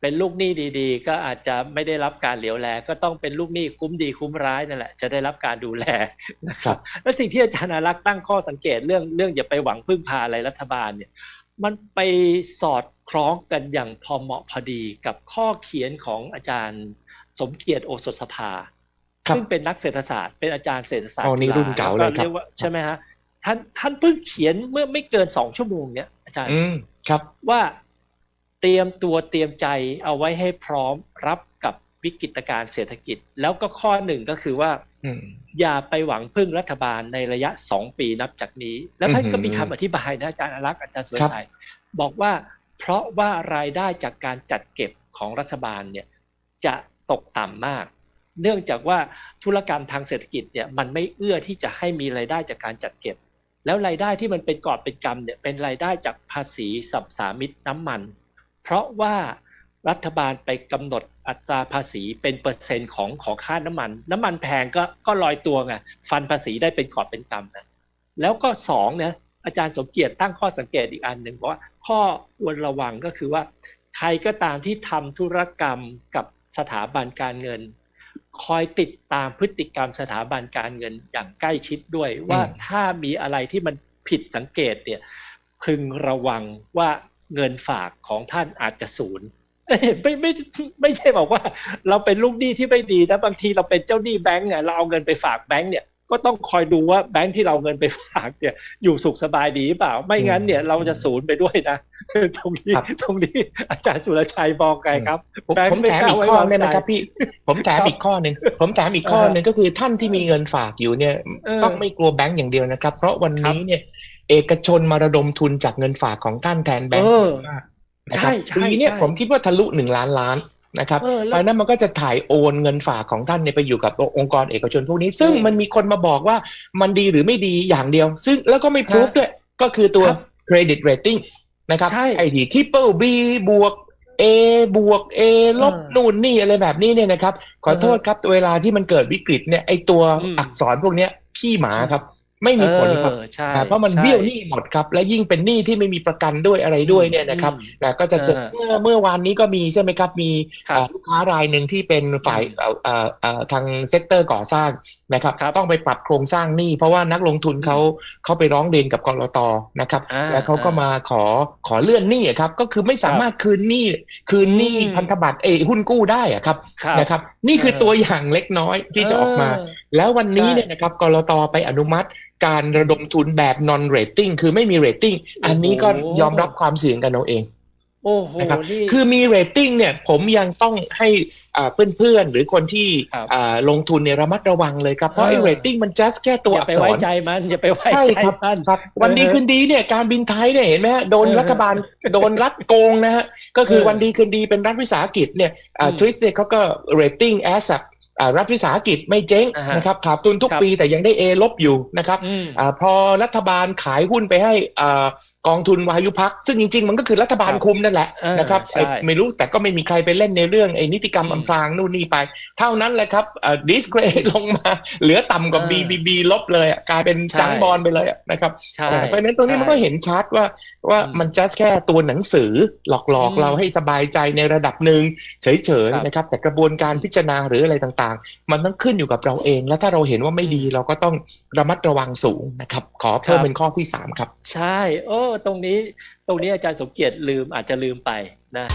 เป็นลูกหนี้ดีๆ ก็อาจจะไม่ได้รับการเหลียวแล ก็ต้องเป็นลูกหนี้คุ้มดีคุ้มร้ายนั่นแหละจะได้รับการดูแลนะคครัรับบและสิ่งที่อาจารย์อารักษ์ตั้งข้อสังเกตเรื่องเรื่องอย่าไปหวังพึ่งพาอะไรรัฐบาลเนี่ยมันไปสอดคล้องกันอย่างพอเหมาะพอดีกับข้อเขียนของอาจารย์สมเกียรติโอสถสภาครับซึ่งเป็นนักเศรษฐศาสตร์ เป็นอาจารย์เศรษฐศาสตร์อ๋อนี่จุฬรุ่นเก่าเลยครับแวก็ว่าใช่ไหมฮะท่านท่านเพิ่งเขียนเมื่อไม่เกินสองชั่วโมงเนี่ยอาจารย์อืมครับว่าเตรียมตัวเตรียมใจเอาไว้ให้พร้อมรับกับวิกฤตการณ์เศรษฐกิจ แล้วก็ข้อหนึ่งก็คือว่าอืมอย่าไปหวังพึ่งรัฐบาลในระยะสองปีนับจากนี้ แล้วท่านอือหือก็มีคำอธิบายนะอาจารย์อารักษ์อาจารย์สุรครับชัยบอกว่า เพราะว่ารายได้จากการจัดเก็บของรัฐบาลเนี่ยจะตกต่ำมาก เนื่องจากว่าธุรกรรมทางเศรษฐกิจเนี่ยมันไม่เอื้อที่จะให้มีรายได้จากการจัดเก็บ แล้วรายได้ที่มันเป็นกอบเป็นกำเนี่ยเป็นรายได้จากภาษีสัมสามิตน้ำมัน เพราะว่ารัฐบาลไปกำหนดอัตราภาษีเป็นเปอร์เซ็นต์ของของค่าน้ำมัน น้ำมันแพงก็ก็ลอยตัวไงฟันภาษีได้เป็นกอบเป็นกำนะแล้วก็สองเนี่ยอาจารย์สมเกียรติตั้งข้อสังเกตอีกอันหนึ่งบอกว่าข้อควรระวังก็คือว่าใครก็ตามที่ทำธุรกรรมกับสถาบันการเงิน คอยติดตามพฤติกรรมสถาบันการเงินอย่างใกล้ชิดด้วยว่าอืมถ้ามีอะไรที่มันผิดสังเกตเนี่ยพึงระวังว่า เงินฝากของท่านอาจจะศูนย์เอ้ยไม่ไม่ไม่ใช่บอกว่า เราเป็นลูกหนี้ที่ไม่ดีนะบางทีเราเป็นเจ้าหนี้แบงก์เนี่ยเราเอาเงินไปฝากแบงก์เนี่ยก็ต้องคอยดูว่าแบงก์ที่เราเอาเงินไปฝากเนี่ย อยู่สุขสบายดีหรือเปล่า ไม่งั้นเนี่ยเราจะศูนย์ไปด้วยนะตรงนี้ครับตรงนี้อาจารย์สุรชัยบอกไงครับผมแบงค์ผมไม่แถมกล้าอีกไว้ข้อวางได้ไหมใจครับพี่ ผมแถมครับอีกข้อหนึ่งผมแถมอีกข้อหนึ่งก็คือท่านที่มีเงินฝากอยู่เนี่ยเออต้องไม่กลัวแบงก์อย่างเดียวนะครับ เพราะวันนี้เนี่ย เอกชนมาระดมทุนจากเงินฝากของท่านแทนแบงเอก์อนะครับใช่ใช่ปีเนี้ยใช่ผมคิดว่าทะลุหนึ่งล้านล้านนะครับเออเพแล้วราะฉะนั้นมันก็จะถ่ายโอนเงินฝากของท่านเนี่ยไปอยู่กับองค์กรเอกชนพวกนี้ ซึ่งเออมันมีคนมาบอกว่ามันดีหรือไม่ดีอย่างเดียว ซึ่งแล้วก็ไม่พิสูจด้วย ก็คือตัวครับ credit rating นะครับใช่ไอ้ที่ triple B บวก A บวก A ลบเออนู่นนี่อะไรแบบนี้เนี่ยนะครับ ขอโทษครับเวลาที่มันเกิดวิกฤตเนี่ยไอ้ตัวอืมอักษรพวกเนี้ยขี้หมาครับ ไม่มีผลครับเออใช่อ่าเพราะมันใช่เบี้ยวหนี้หมดครับ และยิ่งเป็นหนี้ที่ไม่มีประกันด้วยอะไรด้วยเนี่ยนะครับอืมนะก็จะเจอเออเมื่อเมื่อวานนี้ก็มีใช่ไหมครับ มีครับอ่าลูกค้ารายหนึ่งที่เป็นฝ่ายอืมเอ่อเอ่อเอ่อทางเซกเตอร์ก่อสร้างนะครับครับ ต้องไปปรับโครงสร้างหนี้ เพราะว่านักลงทุนเขาเขาไปร้องเรียนกับกรตนะครับอ่าแล้วเขาก็มาขอขอเลื่อนหนี้อะครับ ก็คือไม่สามารถคืนหนี้คืนหนี้อืมพันธบัตรเอยหุ้นกู้ได้อะครับครับนะครับ นี่คือเออตัวอย่างเล็กน้อยที่จะออกมาเแล้ววันนี้ใช่เนี่ยนะครับกรตไปอนุมัติการระดมทุนแบบ non rating คือไม่มี rating อันนี้ก็โอ้โหยอมรับความเสี่ยงกันเอาเองโอ้โหนะครับนี่คือมี rating เนี่ยผมยังต้องให้อ่าเพื่อนๆ หรือคนที่ครับอ่าลงทุนเนี่ยระมัดระวังเลยครับ เพราะไอ้เออ rating มัน just แค่ตัวอย่าอัไปกษไว้รใจมันอย่าไปไว้ใช่ใจครับมันครับ วันดีเออคืนดีเนี่ยการบินไทยเนี่ยเห็นไหมฮะโดนเออรัฐบาลโดนรัฐโกงนะฮะ ก็คือเออวันดีคืนดีเป็นรัฐวิสาหกิจเนี่ยอืมทริสเนี่ยเขาก็ rating as อ่า รัฐวิสาหกิจไม่เจ๊งอ่าฮะนะครับขาดทุนทุกครับปีแต่ยังได้ A ลบอยู่นะครับอืมอาพอรัฐบาลขายหุ้นไปให้อ่า กองทุนวายุพักซึ่งจริง ๆ มันก็คือรัฐบาลครับคุมนั่นแหละเออนะครับใช่ไอ้ไม่รู้แต่ก็ไม่มีใครไปเล่นในเรื่องไอ้นิติกรรมอืมอำพรางนู่นนี่ไป เท่านั้นแหละครับดิสเกรดลงมา เหลือต่ำกว่าเออ BBB ลบเลยอะกลายเป็นใช่จังบอลไปเลยอะนะครับใช่เพราะฉะนั้นตรงนี้มันก็ใช่เห็นชัดว่าว่าอืมมัน just แค่ตัวหนังสือหลอกอืมๆเราให้สบายใจในระดับหนึ่งเฉยครับๆนะครับ แต่กระบวนการพิจารณาหรืออะไรต่างๆ มันต้องขึ้นอยู่กับเราเอง และถ้าเราเห็นว่าไม่ดีเราก็ต้องระมัดระวังสูงนะครับ ขอเพิ่มครับเป็นข้อที่สามครับ ใช่ โอ้ตรงนี้ ตรงนี้อาจารย์สมเกียรติลืมอาจจะลืมไปนะ